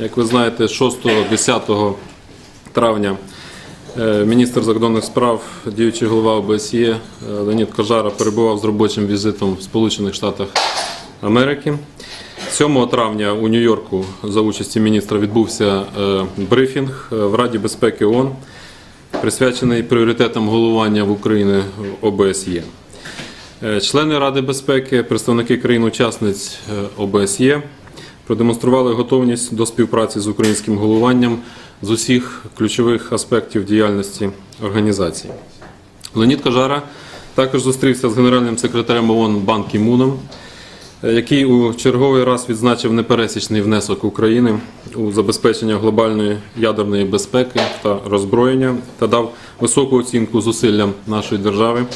Як ви знаєте, 6-10 травня е, міністр закордонних справ, діючий голова ОБСЄ е, Леонід Кожара перебував з робочим візитом в Сполучених Штатах Америки. 7 травня у Нью-Йорку за участі міністра відбувся е, брифінг в Раді безпеки ООН, присвячений пріоритетам головування в Україні ОБСЄ. Члени Ради безпеки, представники країн-учасниць ОБСЄ продемонстрували готовність до співпраці з українським головуванням з усіх ключових аспектів діяльності організації. Леонід Кажара також зустрівся з генеральним секретарем ООН Бан Кі Муном, який у черговий раз відзначив непересічний внесок України у забезпечення глобальної ядерної безпеки та роззброєння та дав високу оцінку зусиллям нашої держави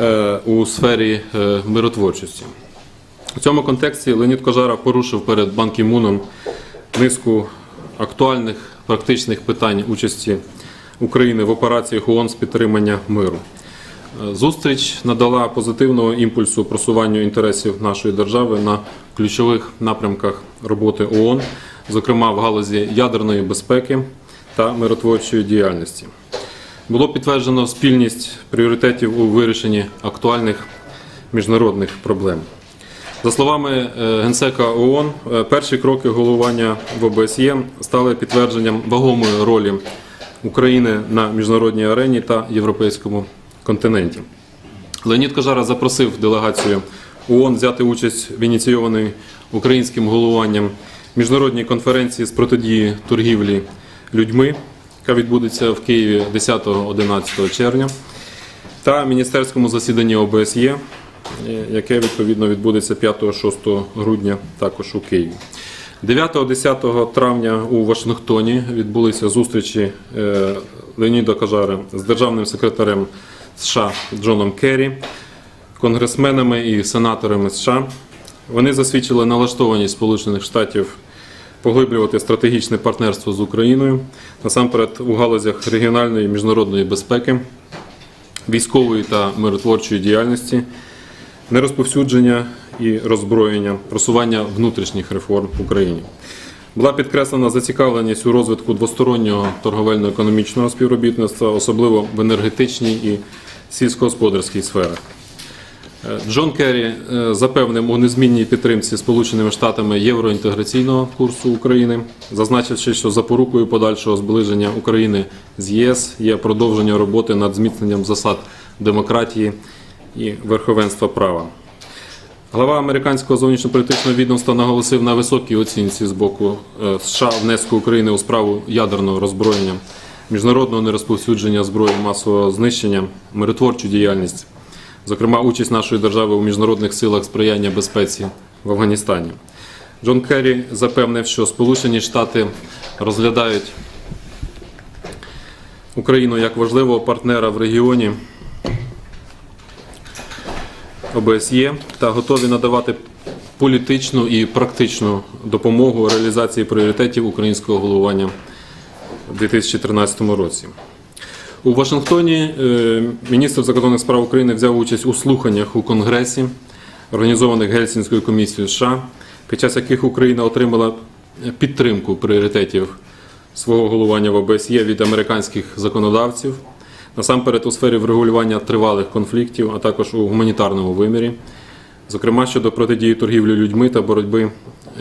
е, у сфері е, миротворчості. У цьому контексті Леонід Кожара порушив перед Бан Кі Муном низку актуальних практичних питань участі України в операціях ООН з підтримання миру. Е, Зустріч надала позитивного імпульсу просуванню інтересів нашої держави на ключових напрямках роботи ООН, зокрема в галузі ядерної безпеки та миротворчої діяльності. Було підтверджено спільність пріоритетів у вирішенні актуальних міжнародних проблем. За словами е, генсека ООН, е, перші кроки головування в ОБСЄ стали підтвердженням вагомої ролі України на міжнародній арені та європейському континенті. Леонід Кажара запросив делегацію ООН взяти участь в ініційованій українським головуванням міжнародній конференції з протидії торгівлі людьми, яка відбудеться в Києві 10-11 червня, та міністерському засіданні ОБСЄ, яке відповідно відбудеться 5-6 грудня також у Києві. 9-10 травня у Вашингтоні відбулися зустрічі е, Леоніда Кажари з державним секретарем США Джоном Керрі, конгресменами і сенаторами США. Вони засвідчили налаштованість Сполучених Штатів поглиблювати стратегічне партнерство з Україною, насамперед у галузях регіональної і міжнародної безпеки, військової та миротворчої діяльності, нерозповсюдження і роззброєння, просування внутрішніх реформ в Україні. Була підкреслена зацікавленість у розвитку двостороннього торговельно-економічного співробітництва, особливо в енергетичній і сільськогосподарській сферах. Е, Джон Керрі е, запевнив у незмінній підтримці Сполученими Штатами євроінтеграційного курсу України, зазначивши, що запорукою подальшого зближення України з ЄС є продовження роботи над зміцненням засад демократії і верховенства права. Глава американського зовнішньополітичного відомства наголосив на високій оцінці з боку е, США внеску України у справу ядерного роззброєння, міжнародного нерозповсюдження зброї масового знищення, миротворчу діяльність, зокрема участь нашої держави у міжнародних силах сприяння безпеці в Афганістані. Джон Керрі запевнив, що Сполучені Штати розглядають Україну як важливого партнера в регіоні. ОБСЄ та готові надавати політичну і практичну допомогу реалізації пріоритетів українського головування у 2013 році. У Вашингтоні е, міністр закордонних справ України взяв участь у слуханнях у Конгресі, організованих Гельсінською комісією США, під час яких Україна отримала підтримку пріоритетів свого головування в ОБСЄ від американських законодавців, насамперед у сфері врегулювання тривалих конфліктів, а також у гуманітарному вимірі, зокрема щодо протидії торгівлі людьми та боротьби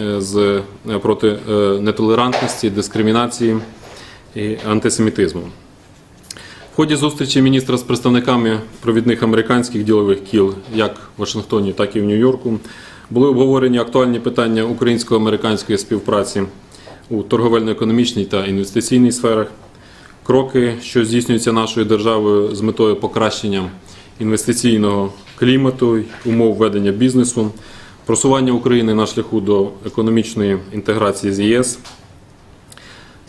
е, з, е, проти е, нетолерантності, дискримінації і антисемітизму. В ході зустрічі міністра з представниками провідних американських ділових кіл, як в Вашингтоні, так і в Нью-Йорку, були обговорені актуальні питання українсько-американської співпраці у торговельно-економічній та інвестиційній сферах, кроки, що здійснюються нашою державою з метою покращення інвестиційного клімату, умов ведення бізнесу, просування України на шляху до економічної інтеграції з ЄС,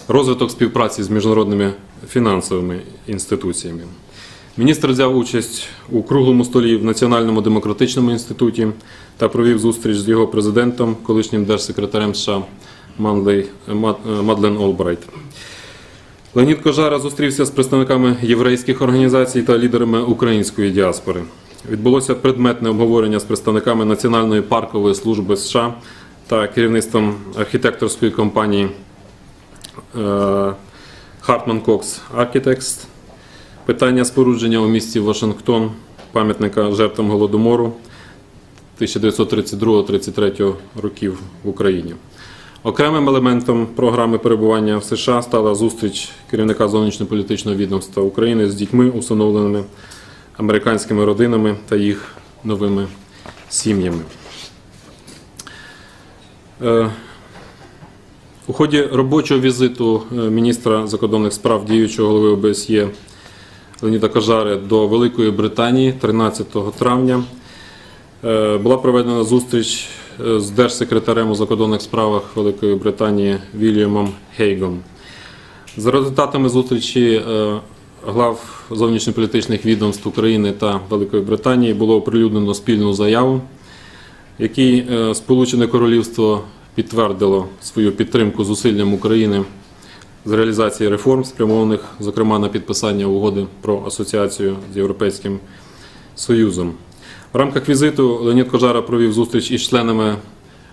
розвиток співпраці з міжнародними фінансовими інституціями. Міністр взяв участь у круглому столі в Національному демократичному інституті та провів зустріч з його президентом, колишнім держсекретарем США Мадлен Олбрайт. Леонід Кожара зустрівся з представниками єврейських організацій та лідерами української діаспори. Відбулося предметне обговорення з представниками Національної паркової служби США та керівництвом архітекторської компанії е, Hartman Cox Architects. Питання спорудження у місті Вашингтон пам'ятника жертвам Голодомору 1932-33 років в Україні. Окремим елементом програми перебування в США стала зустріч керівника зовнішньополітичного відомства України з дітьми, усиновленими американськими родинами та їх новими сім'ями. Е, У ході робочого візиту е, міністра закордонних справ діючого голови ОБСЄ Леоніда Кожари до Великої Британії 13 травня е, була проведена зустріч з держсекретарем у закордонних справах Великої Британії Вільямом Хейгом. За результатами зустрічі е, глав зовнішньополітичних відомств України та Великої Британії було оприлюднено спільну заяву, якій е, Сполучене Королівство підтвердило свою підтримку зусиллям України з реалізації реформ, спрямованих, зокрема, на підписання угоди про асоціацію з Європейським Союзом. В рамках візиту Леонід Кожара провів зустріч із членами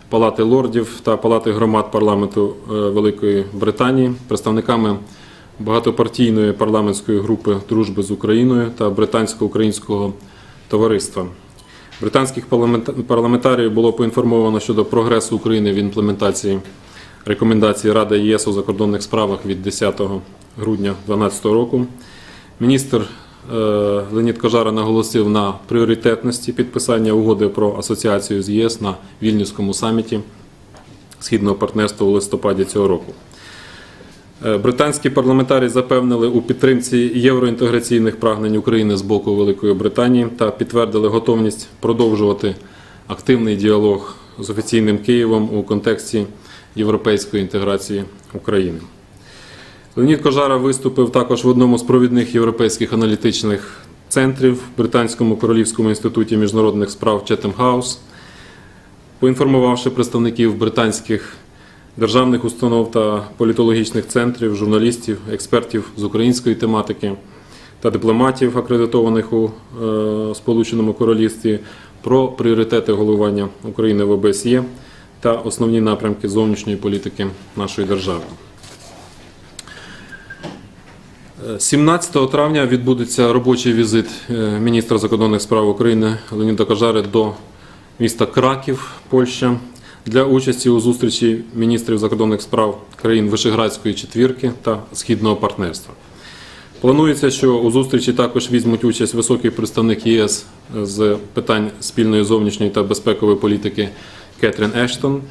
Палати лордів та Палати громад парламенту е, Великої Британії, представниками багатопартійної парламентської групи дружби з Україною та британсько-українського товариства. Британських парламент- парламентаріїв було поінформовано щодо прогресу України в імплементації рекомендацій Ради ЄС у закордонних справах від 10 грудня 2012 року. Міністр Леонід Кожара наголосив на пріоритетності підписання угоди про асоціацію з ЄС на Вільнюському саміті Східного партнерства у листопаді цього року. Е, Британські парламентарі запевнили у підтримці євроінтеграційних прагнень України з боку Великої Британії та підтвердили готовність продовжувати активний діалог з офіційним Києвом у контексті європейської інтеграції України. Леонід Кожара виступив також в одному з провідних європейських аналітичних центрів в Британському Королівському інституті міжнародних справ Четем Хаус, поінформувавши представників британських державних установ та політологічних центрів, журналістів, експертів з української тематики та дипломатів, акредитованих у е, Сполученому Королівстві, про пріоритети головування України в ОБСЄ та основні напрямки зовнішньої політики нашої держави. Е, 17 травня відбудеться робочий візит е, міністра закордонних справ України Леоніда Кожари до міста Краків, Польща, для участі у зустрічі міністрів закордонних справ країн Вишеградської четвірки та Східного партнерства. Планується, що у зустрічі також візьмуть участь високий представник ЄС з питань спільної зовнішньої та безпекової політики Кетрін Ештон,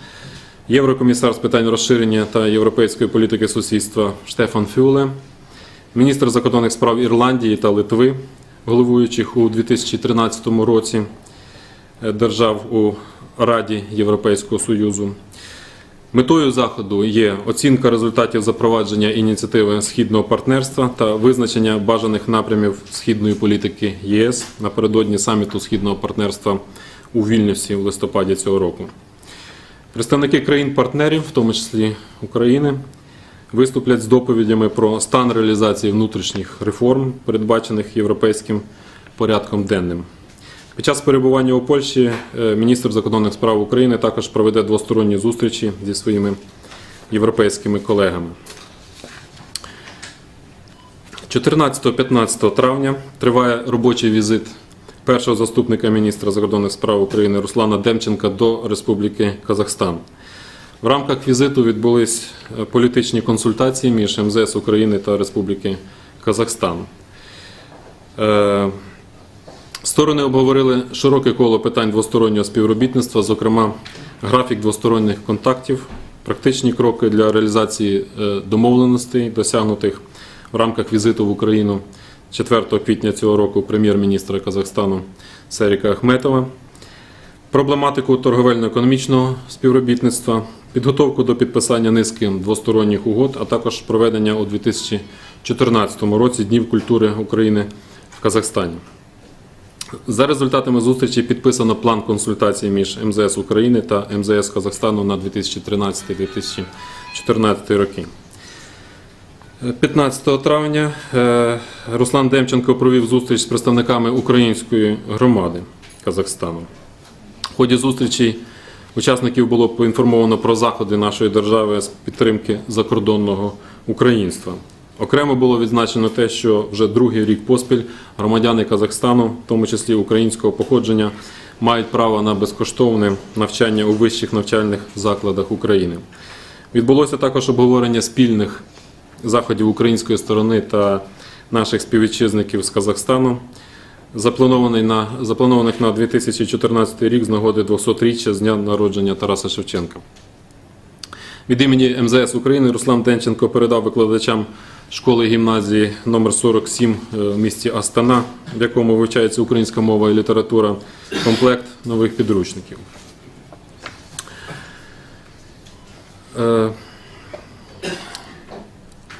єврокомісар з питань розширення та європейської політики сусідства Штефан Фюле, міністр закордонних справ Ірландії та Литви, головуючих у 2013 році е, держав у Раді Європейського Союзу. Метою заходу є оцінка результатів запровадження ініціативи східного партнерства та визначення бажаних напрямів східної політики ЄС напередодні саміту східного партнерства у Вільнюсі в листопаді цього року. Представники країн-партнерів, в тому числі України, виступлять з доповідями про стан реалізації внутрішніх реформ, передбачених європейським порядком денним. Під час перебування у Польщі е, міністр закордонних справ України також проведе двосторонні зустрічі зі своїми європейськими колегами. 14-15 травня триває робочий візит першого заступника міністра закордонних справ України Руслана Демченка до Республіки Казахстан. В рамках візиту відбулись е, політичні консультації між МЗС України та Республіки Казахстан. Е, Сторони обговорили широке коло питань двостороннього співробітництва, зокрема графік двосторонніх контактів, практичні кроки для реалізації е, домовленостей, досягнутих в рамках візиту в Україну 4 квітня цього року прем'єр-міністра Казахстану Серіка Ахметова, проблематику торговельно-економічного співробітництва, підготовку до підписання низки двосторонніх угод, а також проведення у 2014 році Днів культури України в Казахстані. За результатами зустрічі підписано план консультацій між МЗС України та МЗС Казахстану на 2013-2014 роки. 15 травня е, Руслан Демченко провів зустріч з представниками української громади Казахстану. Ході зустрічі Учасників було поінформовано про заходи нашої держави з підтримки закордонного українства. Окремо було відзначено те, що вже другий рік поспіль громадяни Казахстану, в тому числі українського походження, мають право на безкоштовне навчання у вищих навчальних закладах України. Відбулося також обговорення спільних заходів української сторони та наших співвітчизників з Казахстану, запланований на, запланованих на 2014 рік з нагоди 200-річчя з дня народження Тараса Шевченка. Від імені МЗС України Руслан Денченко передав викладачам школи гімназії номер 47 е, в місті Астана, в якому вивчається українська мова і література, комплект нових підручників.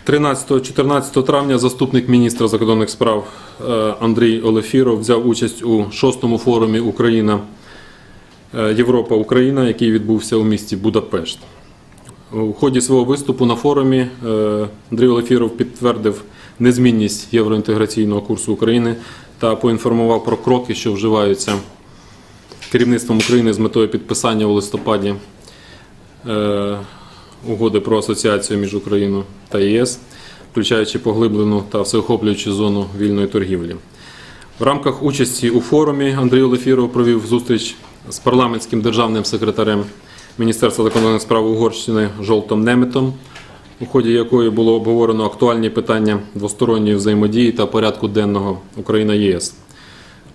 Е, 13-14 травня заступник міністра закордонних справ е, Андрій Олефіров взяв участь у шостому форумі Україна е, Європа Україна, який відбувся у місті Будапешт. У ході свого виступу на форумі е, Андрій Олефіров підтвердив незмінність євроінтеграційного курсу України та поінформував про кроки, що вживаються керівництвом України з метою підписання у листопаді угоди про асоціацію між Україною та ЄС, включаючи поглиблену та всеохоплюючу зону вільної торгівлі. В рамках участі у форумі Андрій Олефіров провів зустріч з парламентським державним секретарем Міністерства закордонних справ Угорщини Жолтом Неметом, у ході якої було обговорено актуальні питання двосторонньої взаємодії та порядку денного Україна-ЄС.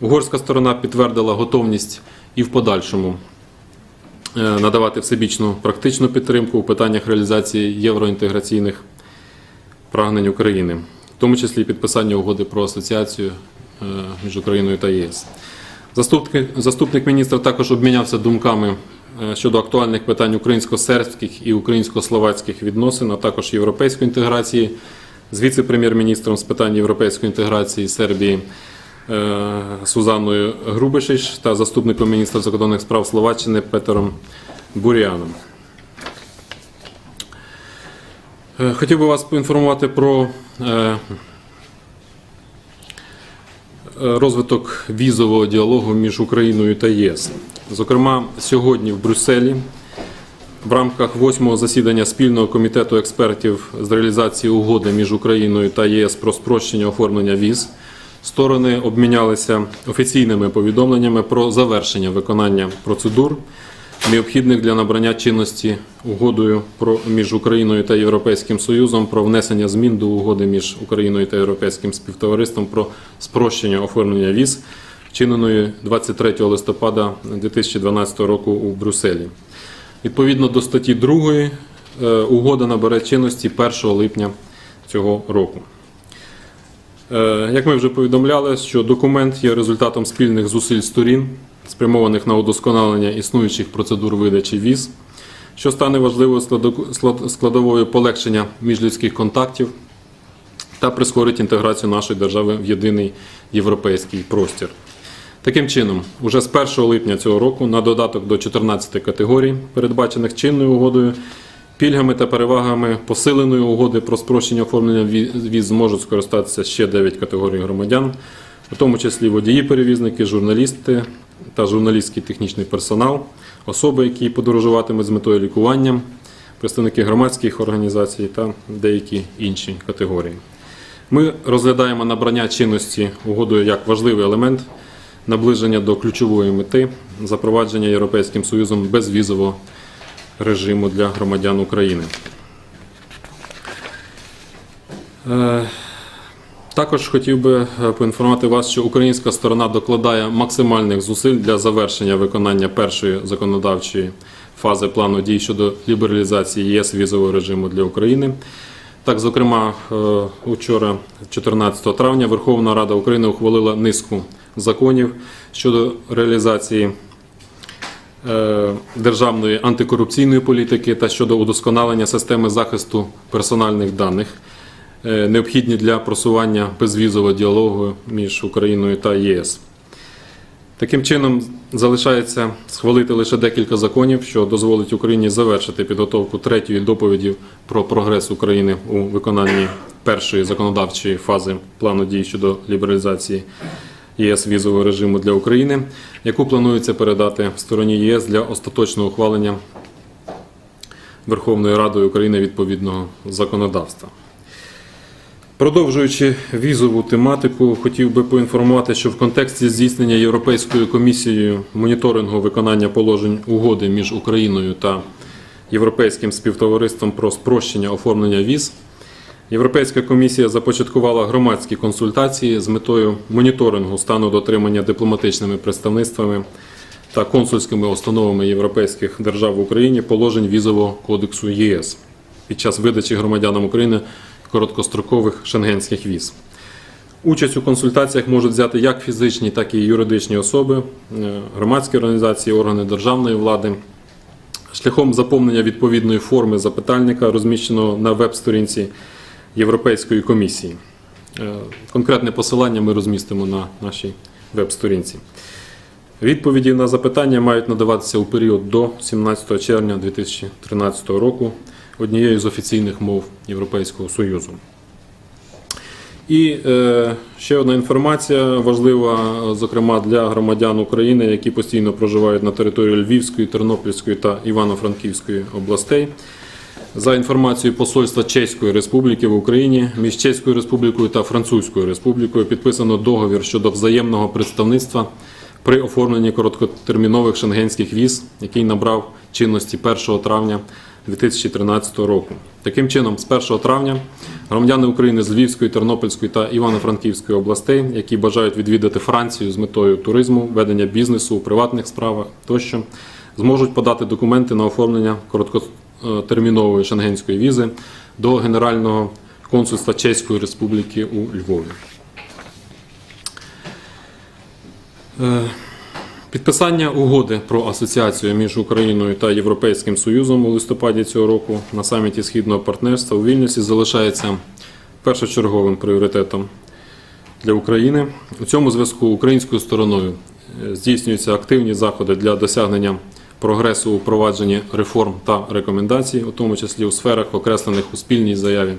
Угорська сторона підтвердила готовність і в подальшому надавати всебічну практичну підтримку у питаннях реалізації євроінтеграційних прагнень України, в тому числі підписання угоди про асоціацію е, між Україною та ЄС. Заступник, заступник міністра також обмінявся думками е, щодо актуальних питань українсько-сербських і українсько-словацьких відносин, а також європейської інтеграції з віце-прем'єр-міністром з питань європейської інтеграції Сербії е, Сузанною Грубишич та заступником міністра закордонних справ Словаччини Петером Буріаном. Е, Хотів би вас поінформувати про е, розвиток візового діалогу між Україною та ЄС. Зокрема, сьогодні в Брюсселі в рамках восьмого засідання спільного комітету експертів з реалізації угоди між Україною та ЄС про спрощення оформлення віз сторони обмінялися офіційними повідомленнями про завершення виконання процедур, необхідних для набрання чинності угодою про між Україною та Європейським Союзом про внесення змін до угоди між Україною та Європейським співтовариством про спрощення оформлення віз, вчиненої 23 листопада 2012 року у Брюсселі. Відповідно до статті 2 е, угода набере чинності 1 липня цього року. Е, Як ми вже повідомляли, що документ є результатом спільних зусиль сторін, спрямованих на удосконалення існуючих процедур видачі віз, що стане важливою складовою полегшення міжлюдських контактів та прискорить інтеграцію нашої держави в єдиний європейський простір. Таким чином, уже з 1 липня цього року на додаток до 14 категорій, передбачених чинною угодою, пільгами та перевагами посиленої угоди про спрощення оформлення віз зможуть скористатися ще 9 категорій громадян, у тому числі водії-перевізники, журналісти та журналістський технічний персонал, особи, які подорожуватимуть з метою лікування, представники громадських організацій та деякі інші категорії. Ми розглядаємо набрання чинності угодою як важливий елемент наближення до ключової мети запровадження Європейським Союзом безвізового режиму для громадян України. Е, Також хотів би е, поінформувати вас, що українська сторона докладає максимальних зусиль для завершення виконання першої законодавчої фази плану дій щодо лібералізації ЄС візового режиму для України. Так, зокрема, е, учора, 14 травня, Верховна Рада України ухвалила низку законів щодо реалізації державної антикорупційної політики та щодо удосконалення системи захисту персональних даних, е, необхідні для просування безвізового діалогу між Україною та ЄС. Таким чином, залишається схвалити лише декілька законів, що дозволить Україні завершити підготовку третьої доповіді про прогрес України у виконанні першої законодавчої фази плану дій щодо лібералізації ЄС візового режиму для України, яку планується передати стороні ЄС для остаточного ухвалення Верховною Радою України відповідного законодавства. Продовжуючи візову тематику, хотів би поінформувати, що в контексті здійснення Європейською комісією моніторингу виконання положень угоди між Україною та Європейським співтовариством про спрощення оформлення віз, Європейська комісія започаткувала громадські консультації з метою моніторингу стану дотримання дипломатичними представництвами та консульськими установами європейських держав в Україні положень візового кодексу ЄС під час видачі громадянам України короткострокових шенгенських віз. Участь у консультаціях можуть взяти як фізичні, так і юридичні особи, е, громадські організації, органи державної влади. Шляхом заповнення відповідної форми запитальника, розміщеного на веб-сторінці Європейської комісії. Е, Конкретне посилання ми розмістимо на нашій веб-сторінці. Відповіді на запитання мають надаватися у період до 17 червня 2013 року однією з офіційних мов Європейського Союзу. І е, ще одна інформація важлива, зокрема для громадян України, які постійно проживають на території Львівської, Тернопільської та Івано-Франківської областей. За інформацією Посольства Чеської Республіки в Україні між Чеською Республікою та Французькою Республікою підписано договір щодо взаємного представництва при оформленні короткотермінових шенгенських віз, який набрав чинності 1 травня 2013 року. Таким чином, з 1 травня громадяни України з Львівської, Тернопільської та Івано-Франківської областей, які бажають відвідати Францію з метою туризму, ведення бізнесу у приватних справах тощо, зможуть подати документи на оформлення короткотермінової шенгенської візи до Генерального консульства Чеської Республіки у Львові. Е, Підписання угоди про асоціацію між Україною та Європейським Союзом у листопаді цього року на саміті Східного партнерства у Вільнюсі залишається першочерговим пріоритетом для України. У цьому зв'язку українською стороною е, здійснюються активні заходи для досягнення прогресу у провадженні реформ та рекомендацій, у тому числі у сферах, окреслених у спільній заяві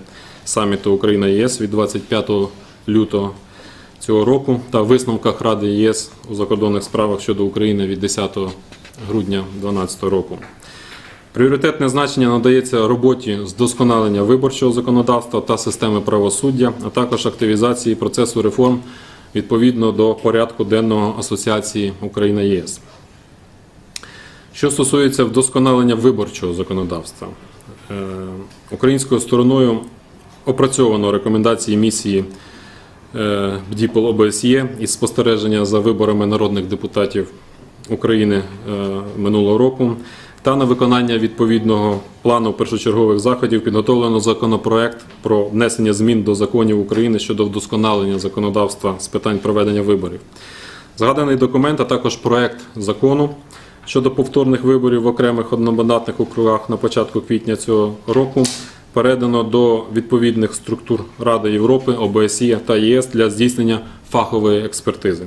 саміту Україна ЄС від 25 лютого цього року та висновках Ради ЄС у закордонних справах щодо України від 10 грудня 2012 року. Пріоритетне значення надається роботі з досконалення виборчого законодавства та системи правосуддя, а також активізації процесу реформ відповідно до порядку денного Асоціації Україна ЄС. Що стосується вдосконалення виборчого законодавства, е, українською стороною опрацьовано рекомендації місії е, БДІПЛ ОБСЄ із спостереження за виборами народних депутатів України е, минулого року. Та на виконання відповідного плану першочергових заходів підготовлено законопроект про внесення змін до законів України щодо вдосконалення законодавства з питань проведення виборів. Згаданий документ, а також проект закону щодо повторних виборів в окремих одномандатних округах на початку квітня цього року передано до відповідних структур Ради Європи, ОБСЄ та ЄС для здійснення фахової експертизи.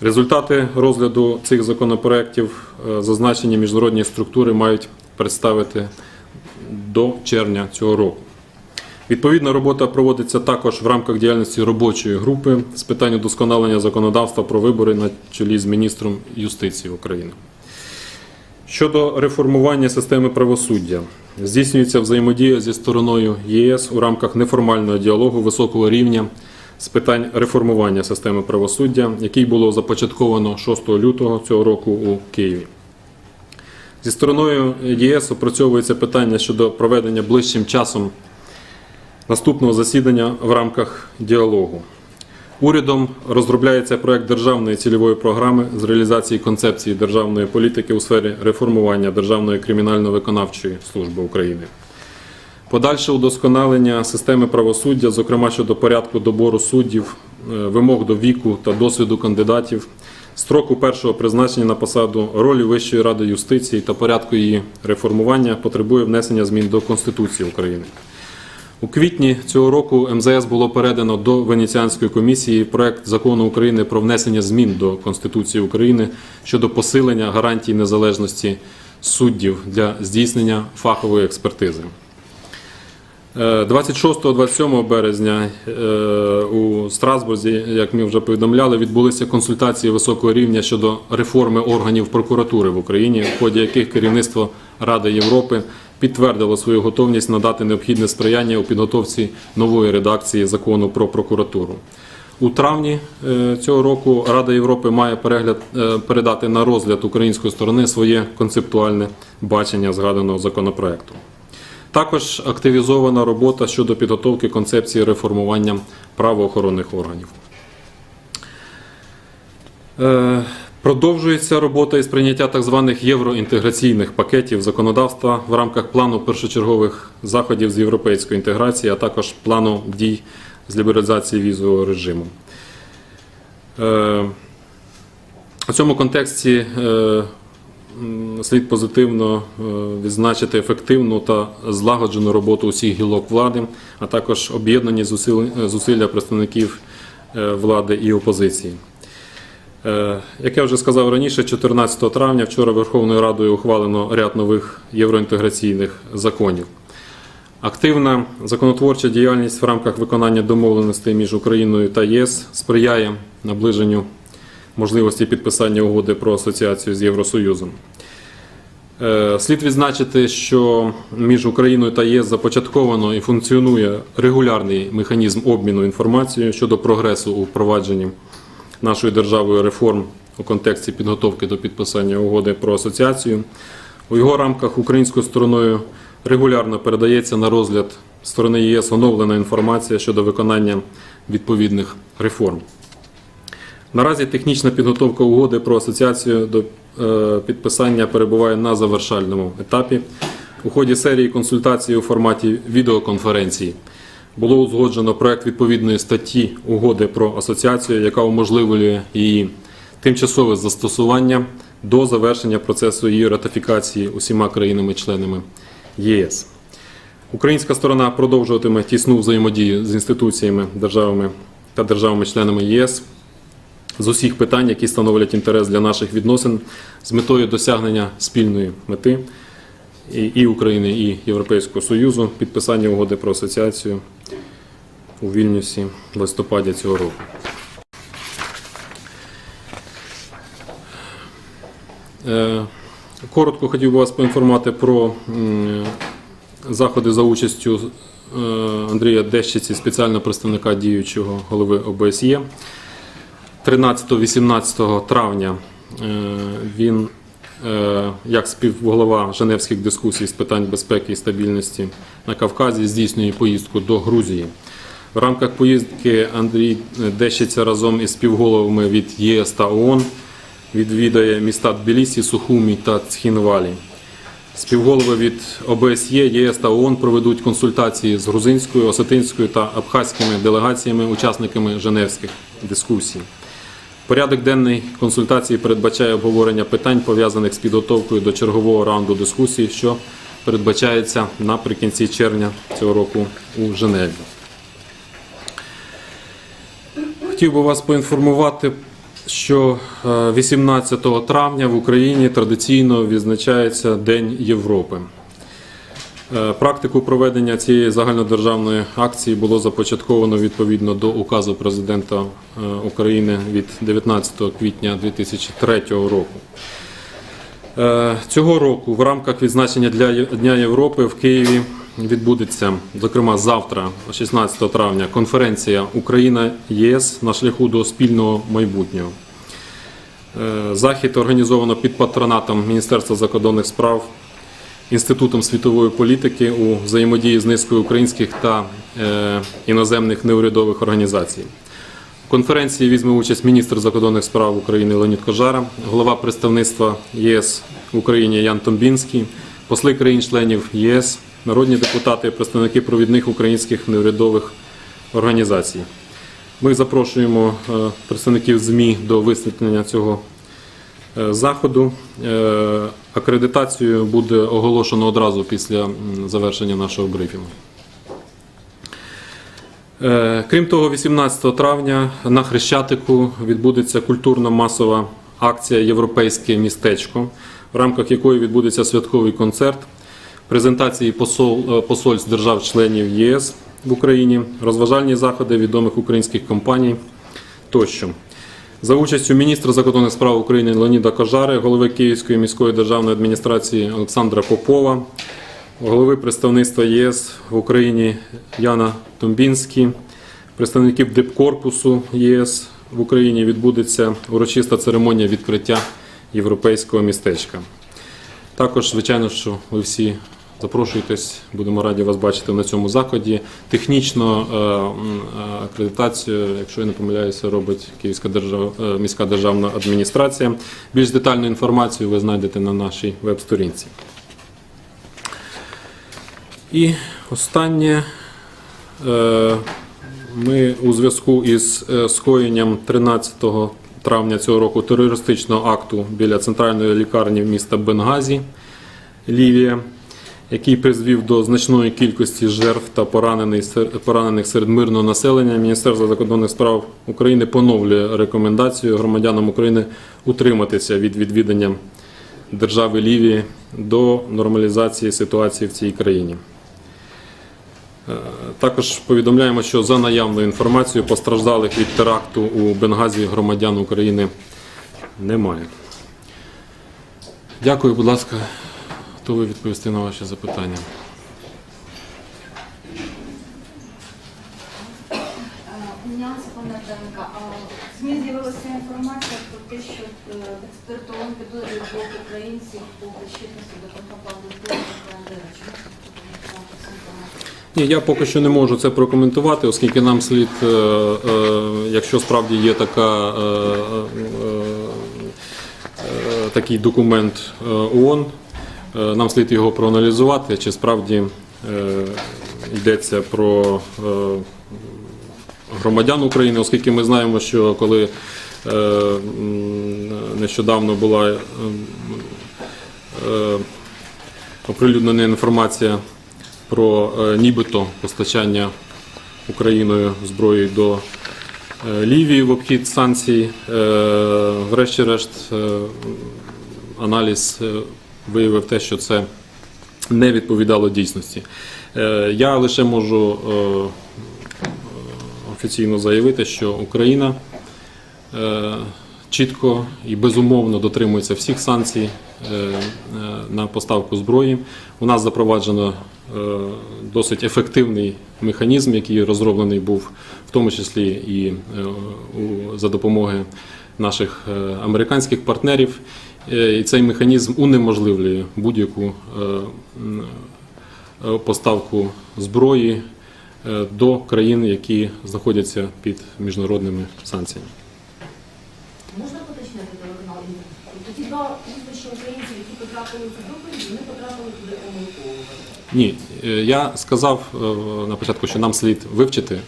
Результати розгляду цих законопроєктів е, зазначені міжнародні структури мають представити до червня цього року. Відповідна робота проводиться також в рамках діяльності робочої групи з питань удосконалення законодавства про вибори на чолі з міністром юстиції України. Щодо реформування системи правосуддя, здійснюється взаємодія зі стороною ЄС у рамках неформального діалогу високого рівня з питань реформування системи правосуддя, який було започатковано 6 лютого цього року у Києві. Зі стороною ЄС опрацьовується питання щодо проведення ближчим часом наступного засідання в рамках діалогу. Урядом розробляється проект державної цільової програми з реалізації концепції державної політики у сфері реформування Державної кримінально-виконавчої служби України. Подальше удосконалення системи правосуддя, зокрема щодо порядку добору суддів, е, вимог до віку та досвіду кандидатів, строку першого призначення на посаду, ролі Вищої ради юстиції та порядку її реформування потребує внесення змін до Конституції України. У квітні цього року МЗС було передано до Венеціанської комісії проект закону України про внесення змін до Конституції України щодо посилення гарантій незалежності суддів для здійснення фахової експертизи. Е, 26-27 березня е, у Страсбурзі, як ми вже повідомляли, відбулися консультації високого рівня щодо реформи органів прокуратури в Україні, в ході яких керівництво Ради Європи підтвердило свою готовність надати необхідне сприяння у підготовці нової редакції закону про прокуратуру. У травні е, цього року Рада Європи має перегляд, е, передати на розгляд української сторони своє концептуальне бачення згаданого законопроекту. Також активізована робота щодо підготовки концепції реформування правоохоронних органів. Продовжується робота із прийняття так званих євроінтеграційних пакетів законодавства в рамках плану першочергових заходів з європейської інтеграції, а також плану дій з лібералізації візового режиму. Е, У цьому контексті е, слід позитивно е, відзначити ефективну та злагоджену роботу усіх гілок влади, а також об'єднані зусилля представників влади і опозиції. Е, Як я вже сказав раніше, 14 травня вчора Верховною Радою ухвалено ряд нових євроінтеграційних законів. Активна законотворча діяльність в рамках виконання домовленостей між Україною та ЄС сприяє наближенню можливості підписання угоди про асоціацію з Євросоюзом. Е, Слід відзначити, що між Україною та ЄС започатковано і функціонує регулярний механізм обміну інформацією щодо прогресу у впровадженні нашою державою реформ у контексті підготовки до підписання угоди про асоціацію. У його рамках українською стороною регулярно передається на розгляд сторони ЄС оновлена інформація щодо виконання відповідних реформ. Наразі технічна підготовка угоди про асоціацію до е, підписання перебуває на завершальному етапі. У ході серії консультацій у форматі відеоконференції було узгоджено проект відповідної статті угоди про асоціацію, яка уможливлює її тимчасове застосування до завершення процесу її ратифікації усіма країнами-членами ЄС. Українська сторона продовжуватиме тісну взаємодію з інституціями, державами та державами-членами ЄС з усіх питань, які становлять інтерес для наших відносин, з метою досягнення спільної мети і, України, і Європейського Союзу, підписання угоди про асоціацію у Вільнюсі в листопаді цього року. Е, Коротко хотів би вас поінформувати про заходи за участю е, Андрія Дещиці, спеціального представника діючого голови ОБСЄ. 13-18 травня е, він, як співголова Женевських дискусій з питань безпеки і стабільності на Кавказі, здійснює поїздку до Грузії. В рамках поїздки Андрій Дещиця разом із співголовами від ЄС та ООН відвідає міста Тбілісі, Сухумі та Цхінвалі. Співголови від ОБСЄ, ЄС та ООН проведуть консультації з грузинською, осетинською та абхазькими делегаціями, учасниками Женевських дискусій. Порядок денний консультації передбачає обговорення питань, пов'язаних з підготовкою до чергового раунду дискусій, що передбачається наприкінці червня цього року у Женеві. Хотів би вас поінформувати, що е, 18 травня в Україні традиційно відзначається День Європи. Е, Практику проведення цієї загальнодержавної акції було започатковано відповідно до указу президента е, України від 19 квітня 2003 року. Е, Цього року в рамках відзначення для Дня Європи в Києві відбудеться, зокрема завтра, 16 травня, конференція Україна ЄС на шляху до спільного майбутнього. Захід організовано під патронатом Міністерства закордонних справ, Інститутом світової політики у взаємодії з низкою українських та е, іноземних неурядових організацій. В конференції візьме участь міністр закордонних справ України Леонід Кожара, голова представництва ЄС в Україні Ян Томбінський, посли країн-членів ЄС, народні депутати, представники провідних українських неурядових організацій. Ми запрошуємо е, представників ЗМІ до висвітлення цього заходу. Е, Акредитацію буде оголошено одразу після завершення нашого брифінгу. Е, Крім того, 18 травня на Хрещатику відбудеться культурно-масова акція Європейське містечко, в рамках якої відбудеться святковий концерт, презентації посол, е, посольств держав-членів ЄС в Україні, розважальні заходи відомих українських компаній тощо. За участю міністра закордонних справ України Леоніда Кожари, голови Київської міської державної адміністрації Олександра Попова, голови представництва ЄС в Україні Яна Томбінський, представників Дипкорпусу ЄС в Україні відбудеться урочиста церемонія відкриття європейського містечка. Також, звичайно, що ви всі запрошуєтесь, будемо раді вас бачити на цьому заході. Технічно е, е, акредитацію, якщо я не помиляюся, робить Київська держав, е, міська державна адміністрація. Більш детальну інформацію ви знайдете на нашій веб-сторінці. І останнє. Ми у зв'язку із скоєнням 13 травня цього року терористичного акту біля центральної лікарні міста Бенгазі, Лівія, який призвів до значної кількості жертв та поранених, серед мирного населення, Міністерство закордонних справ України поновлює рекомендацію громадянам України утриматися від відвідання держави Лівії до нормалізації ситуації в цій країні. Також повідомляємо, що за наявною інформацією постраждалих від теракту у Бенгазі громадян України немає. Дякую, будь ласка, готовий відповісти на ваші запитання. Нюанси. В ЗМІ з'явилася інформація про те, що е, експерт ООН підозрює двох українців у причетності до контрабанди? Ні, я поки що не можу це прокоментувати, оскільки нам слід, е, е, якщо справді є така, такий документ ООН, нам слід його проаналізувати, чи справді е, йдеться про е, громадян України, оскільки ми знаємо, що коли е, нещодавно була е, е, оприлюднена інформація про е, нібито постачання Україною зброї до е, Лівії в обхід санкцій. Е, Врешті-решт, е, аналіз е, виявив те, що це не відповідало дійсності. Е, Я лише можу е, офіційно заявити, що Україна е, чітко і безумовно дотримується всіх санкцій е, е, на поставку зброї. У нас запроваджено е, досить ефективний механізм, який розроблений був в тому числі і е, за допомогою наших е, американських партнерів. Е, І цей механізм унеможливлює будь-яку е, поставку зброї до країн, які знаходяться під міжнародними санкціями. Можна поточнити телеканал «Інтер»? Тоді два прізвища українців, які потрапили в доповідь, вони потрапили туди помилково. Ні, я сказав на початку, що нам слід вивчити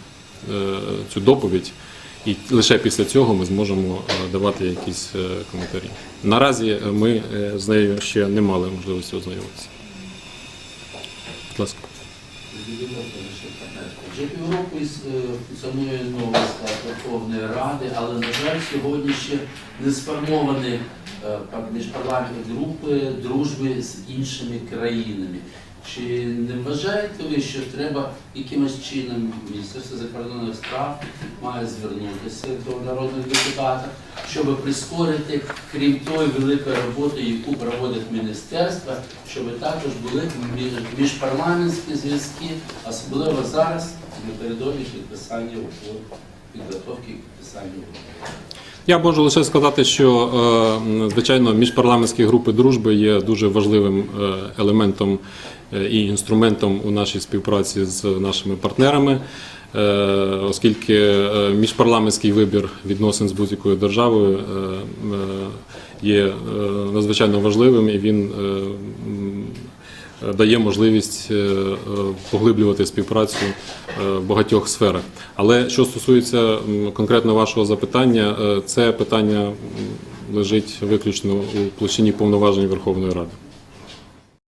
цю доповідь, і лише після цього ми зможемо е, давати якісь е, коментарі. Наразі е, ми з нею ще не мали можливості ознайомитися. Будь ласка. Вже півроку функціонує новий склад Верховної Ради, але, на жаль, сьогодні ще не сформовані пар- міжпарламентні групи дружби з іншими країнами. Чи не вважаєте ви, що треба якимось чином Міністерство закордонних справ має звернутися до народних депутатів, щоб прискорити, крім тої великої роботи, яку проводить міністерство, щоб також були міжпарламентські зв'язки, особливо зараз напередодні підписання угод, підготовки к підписанню угод. Я можу лише сказати, що е, звичайно міжпарламентські групи дружби є дуже важливим е, елементом і інструментом у нашій співпраці з нашими партнерами, е, оскільки е, міжпарламентський вибір відносин з будь-якою державою е, е, є е, надзвичайно важливим і він е, дає можливість е, е, поглиблювати співпрацю е, в багатьох сферах. Але що стосується конкретно вашого запитання, е, це питання лежить виключно у площині повноважень Верховної Ради.